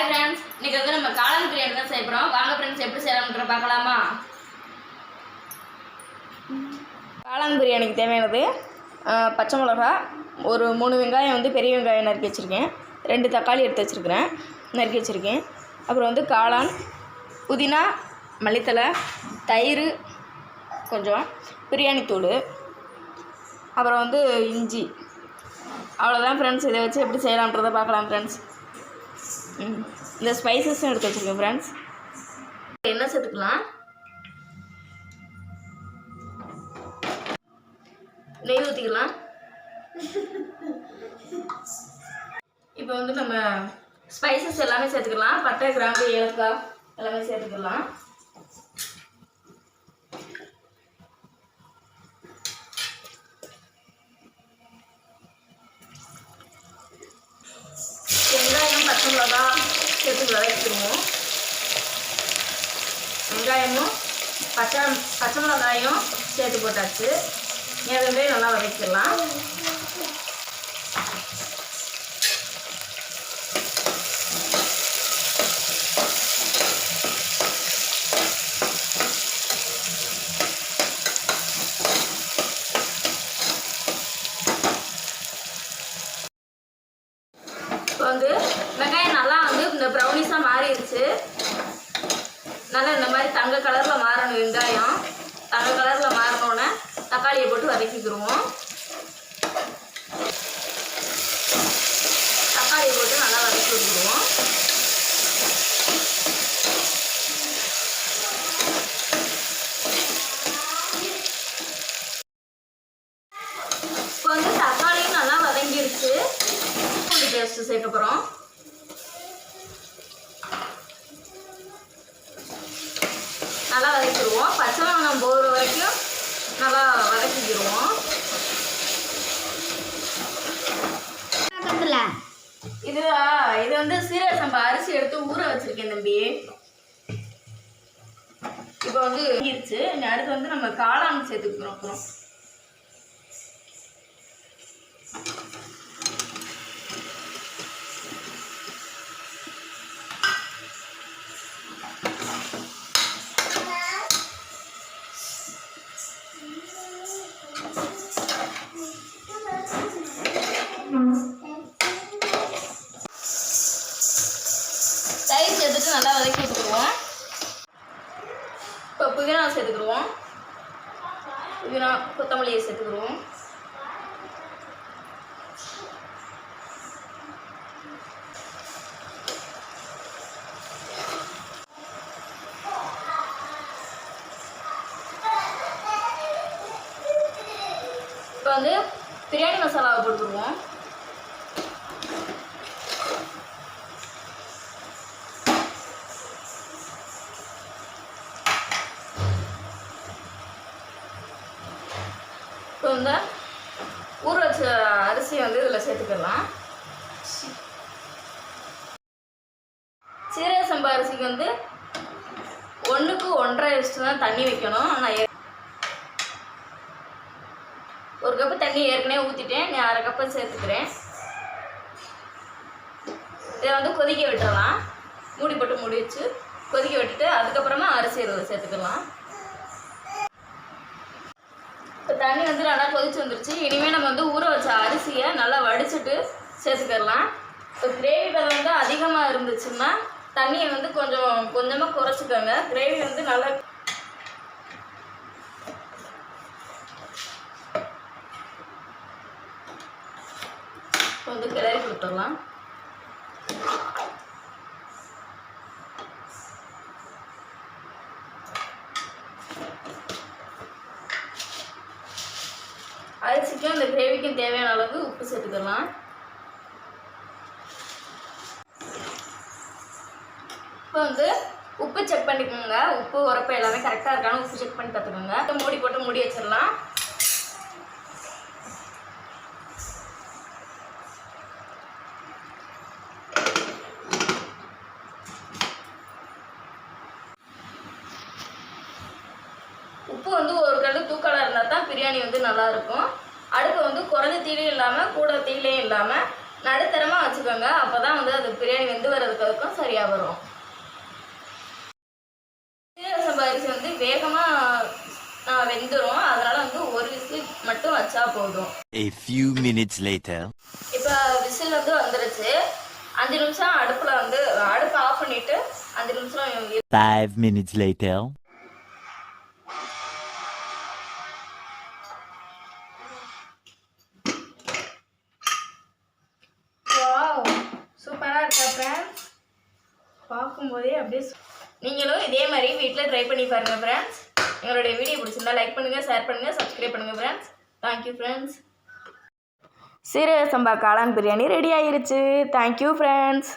Hi friends இன்னைக்கு வந்து நம்ம காளான் பிரியாணி தான் செய்ய போகிறோம் வாங்க ஃப்ரெண்ட்ஸ் எப்படி செய்யலாம்ன்ற பார்க்கலாமா? காளான் பிரியாணிக்கு தேவையானது பச்சை மிளகா ஒரு மூணு வெங்காயம் வந்து பெரிய வெங்காயம் நறுக்கி வச்சுருக்கேன். ரெண்டு தக்காளி எடுத்து வச்சுருக்கிறேன் நறுக்கி வச்சுருக்கேன். அப்புறம் வந்து காளான் புதினா மல்லித்தலை தயிர் கொஞ்சம் பிரியாணி தூள் அப்புறம் வந்து இஞ்சி. அவ்வளோதான் ஃப்ரெண்ட்ஸ் இதை வச்சு எப்படி செய்யலாம்ன்றதை பார்க்கலாம் ஃப்ரெண்ட்ஸ் இந்த ஸ்பைசஸும் எடுத்து வச்சுருக்கேன் ஃப்ரெண்ட்ஸ் என்ன சேர்த்துக்கலாம்? நெய் ஊற்றிக்கலாம் இப்போ வந்து நம்ம ஸ்பைசஸ் எல்லாமே சேர்த்துக்கலாம். பட்டை கிராம்பு ஏலக்காய் எல்லாமே சேர்த்துக்கலாம். மிளகா சேர்த்து வதக்கிடுவோம் வெங்காயமும் பச்சை பச்சை மிளகாயும் சேர்த்து போட்டாச்சு. ஏற்கனவே நல்லா வதக்கிடலாம். வந்து கலர்லாம் மாறிடுச்சு. நல்லா இந்த மாதிரி தங்க கலரில் மாறணும் வெங்காயம். தங்க கலரில் மாறினோன்னே தக்காளியை போட்டு வதக்கிக்கிடுவோம் தக்காளியை போட்டு நல்லா வதக்கி விட்டுருவோம் இப்போ வந்து தக்காளியும் நல்லா வதங்கிருச்சு. பூண்டு பேஸ்ட்டு சேர்க்க போகிறோம் நல்லா வதக்கிடுவோம். பச்சை மிளகாய் போகிற வரைக்கும் நல்லா வதக்கிக்கிடுவோம். பக்கத்துல. இது இது வந்து சீரக சம்பா. அரிசி எடுத்து ஊற வச்சிருக்கேன் தம்பி. இப்போ வந்து இருச்சு அடுத்து வந்து நம்ம காளான் சேர்த்துக்கிறோம். அப்புறம் தயிர் நல்லா வதக்கி விட்டுக்குருவோம் இப்போ புதினா சேர்த்துக்குருவோம் புதினா கொத்தமல்லியை சேர்த்துக்குருவோம் இப்போ வந்து பிரியாணி மசாலாவை போட்டுருவோம் வந்து ஊற வச்ச அரிசியை வந்து இதில் சேர்த்துக்கலாம். சீரக சம்பா அரிசிக்கு வந்து ஒன்றுக்கு ஒன்றரை வச்சுட்டு தான் தண்ணி வைக்கணும். ஆனால் ஒரு கப்பு தண்ணி ஏற்கனவே ஊற்றிட்டேன் நான் அரை கப்பு சேர்த்துக்கிறேன். இதை வந்து கொதிக்க விட்டுறலாம். மூடி போட்டு மூடி வச்சு கொதிக்க விட்டுட்டு அதுக்கப்புறமா அரிசி இதில் சேர்த்துக்கலாம் இப்போ தண்ணி வந்து நல்லா கொதிச்சு வந்துருச்சு. இனிமேல் நம்ம வந்து ஊற வச்ச அரிசியை நல்லா வடிச்சிட்டு சேர்த்துக்கிடலாம் இப்போ கிரேவி பதம் வந்து அதிகமாக இருந்துச்சுன்னா தண்ணியை வந்து கொஞ்சம் கொஞ்சமாக குறைச்சிக்கோங்க. கிரேவி வந்து நல்லா கொஞ்சம் வந்து கிளறி கொடுத்துடலாம். அரிசிக்கும் இந்த கிரேவிக்கும் தேவையான அளவு உப்பு சேர்த்துக்கலாம். இப்போ வந்து உப்பு செக் பண்ணிக்கோங்க. உப்பு உரப்ப எல்லாமே கரெக்டாக இருக்கான்னு உப்பு செக் பண்ணி பார்த்துக்கோங்க. மூடி போட்டு மூடி வச்சிடலாம் உப்பு வந்து ஒரு கல் தூக்கலாக இருந்தால் தான் பிரியாணி வந்து நல்லா இருக்கும் அடுப்பு வந்து குறைஞ்ச தீலையும் இல்லாமல் கூட தீலையும் இல்லாமல் நடுத்தரமாக வச்சுக்கோங்க. அப்போ தான் வந்து அது பிரியாணி வெந்து வர்றதுக்கு வரைக்கும் சரியாக வரும். சீரக சம்பா அரிசி வந்து வேகமாக வெந்துடும் அதனால் வந்து ஒரு விசில் மட்டும் வச்சா போதும். இப்போ விசில் வந்து வந்துருச்சு. அஞ்சு நிமிஷம் அடுப்பில் வந்து அடுப்பை ஆஃப் பண்ணிவிட்டு அஞ்சு நிமிஷம் பார்க்கும்போதே அப்படியே நீங்களும் இதே மாதிரி வீட்டில் ட்ரை பண்ணி பாருங்கள் ஃப்ரெண்ட்ஸ் எங்களுடைய வீடியோ பிடிச்சிருந்தா லைக் பண்ணுங்கள் ஷேர் பண்ணுங்கள் சப்ஸ்கிரைப் பண்ணுங்கள் ஃப்ரெண்ட்ஸ் தேங்க்யூ ஃப்ரெண்ட்ஸ் சீரக சம்பா காளான் பிரியாணி ரெடி ஆயிருச்சு. Thank you friends